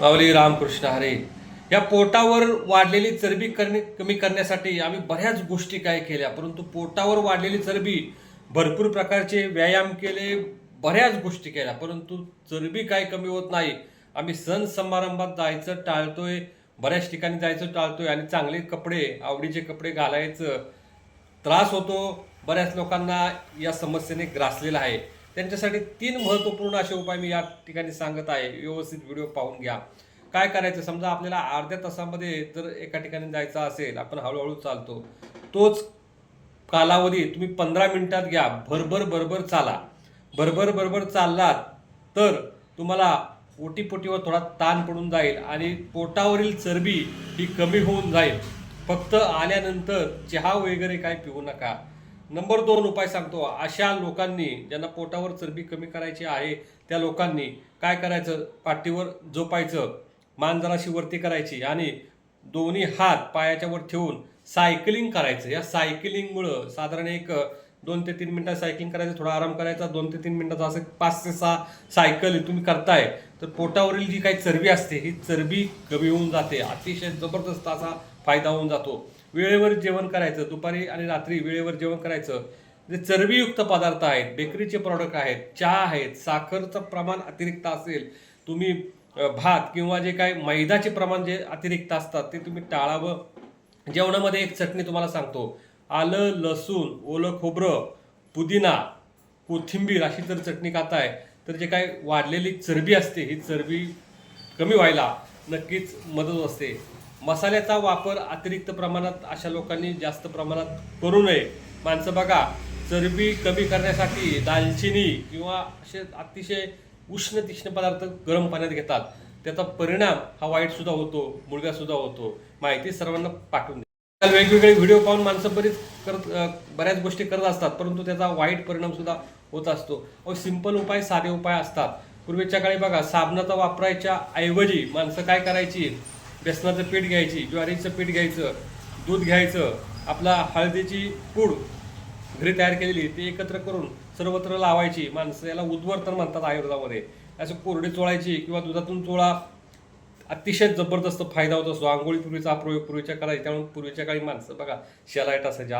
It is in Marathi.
माऊली रामकृष्ण हरे. या पोटावर वाढलेली चरबी करणे कमी करण्यासाठी आम्ही बऱ्याच गोष्टी काय केल्या परंतु पोटावर वाढलेली चरबी भरपूर प्रकारचे व्यायाम केले बऱ्याच गोष्टी केल्या परंतु चरबी काय कमी होत नाही. आम्ही सण समारंभात जायचं टाळतोय बऱ्याच ठिकाणी जायचं टाळतोय आणि चांगले कपडे आवडीचे कपडे घालायचं. त्रास होतो बऱ्याच लोकांना या समस्येने ग्रासलेला आहे. त्यांच्यासाठी तीन महत्त्वपूर्ण असे उपाय मी या ठिकाणी सांगत आहे. व्यवस्थित व्हिडिओ पाहून घ्या. काय करायचं? समजा आपल्याला अर्ध्या तासामध्ये जर एका ठिकाणी जायचं असेल आपण हळूहळू चालतो. तोच कालावधी तुम्ही पंधरा मिनिटात घ्या. भरभर भरभर चाला. भरभर भरभर चाललात तर तुम्हाला ओटीपोटीवर थोडा ताण पडून जाईल आणि पोटावरील चरबी ही कमी होऊन जाईल. फक्त आल्यानंतर चहा वगैरे काय पिऊ नका. नंबर दोन उपाय सांगतो. अशा लोकांनी ज्यांना पोटावर चरबी कमी करायची आहे त्या लोकांनी काय करायचं? पाठीवर झोपायचं. मान जराशी वरती करायची आणि दोन्ही हात पायाच्या वर ठेवून सायकलिंग करायचं. या सायकलिंगमुळं साधारण एक दोन ते तीन मिनटं सायकलिंग करायचं थोडा आराम करायचा. दोन ते तीन मिनिटाचा असं पाच ते सहा सायकल तुम्ही करताय तर पोटावरील जी काही चरबी असते ही चरबी कमी होऊन जाते. अतिशय जबरदस्त असा फायदा होऊन जातो. वेळेवर जेवण करायचं दुपारी आणि रात्री वेळेवर जेवण करायचं. जे चरबीयुक्त पदार्थ आहेत बेकरीचे प्रॉडक्ट आहेत चहा आहेत साखरचं प्रमाण अतिरिक्त असेल तुम्ही भात किंवा जे काही मैदाचे प्रमाण जे अतिरिक्त असतात ते तुम्ही टाळावं. जेवणामध्ये एक चटणी तुम्हाला सांगतो. आलं लसूण ओलं खोबरं पुदिना कोथिंबीर अशी जर चटणी खाताय तर जे काय वाढलेली चरबी असते ही चरबी कमी व्हायला नक्कीच मदत असते. मसाल्याचा वापर अतिरिक्त प्रमाणात अशा लोकांनी जास्त प्रमाणात करू नये. माणसं बघा चरबी कमी करण्यासाठी दालचिनी किंवा असे अतिशय उष्ण तीक्ष्ण पदार्थ गरम पाण्यात घेतात. त्याचा परिणाम हा वाईटसुद्धा होतो मुलगासुद्धा होतो. माहिती सर्वांना पाठवून द्या. वेगवेगळे व्हिडिओ पाहून माणसं बरीच करत बऱ्याच गोष्टी करत असतात परंतु त्याचा वाईट परिणामसुद्धा होत असतो. व सिंपल उपाय साधे उपाय असतात. पूर्वीच्या काळी बघा साबणाचा वापरायच्या ऐवजी माणसं काय करायची? बेसनाचं पीठ घ्यायची ज्वारीचं पीठ घ्यायचं दूध घ्यायचं आपला हळदीची पूड घरी तयार केलेली ती एकत्र करून सर्वत्र लावायची. माणसं याला उद्वर्तन म्हणतात आयुर्वेदामध्ये. असं कोरडी चोळायची किंवा दुधातून चोळा अतिशय जबरदस्त फायदा होत असतो. आंघोळी पूर्वीचा हा प्रयोग पूर्वीच्या काळात त्यामुळे पूर्वीच्या काळी माणसं बघा शेलाईट असायच्या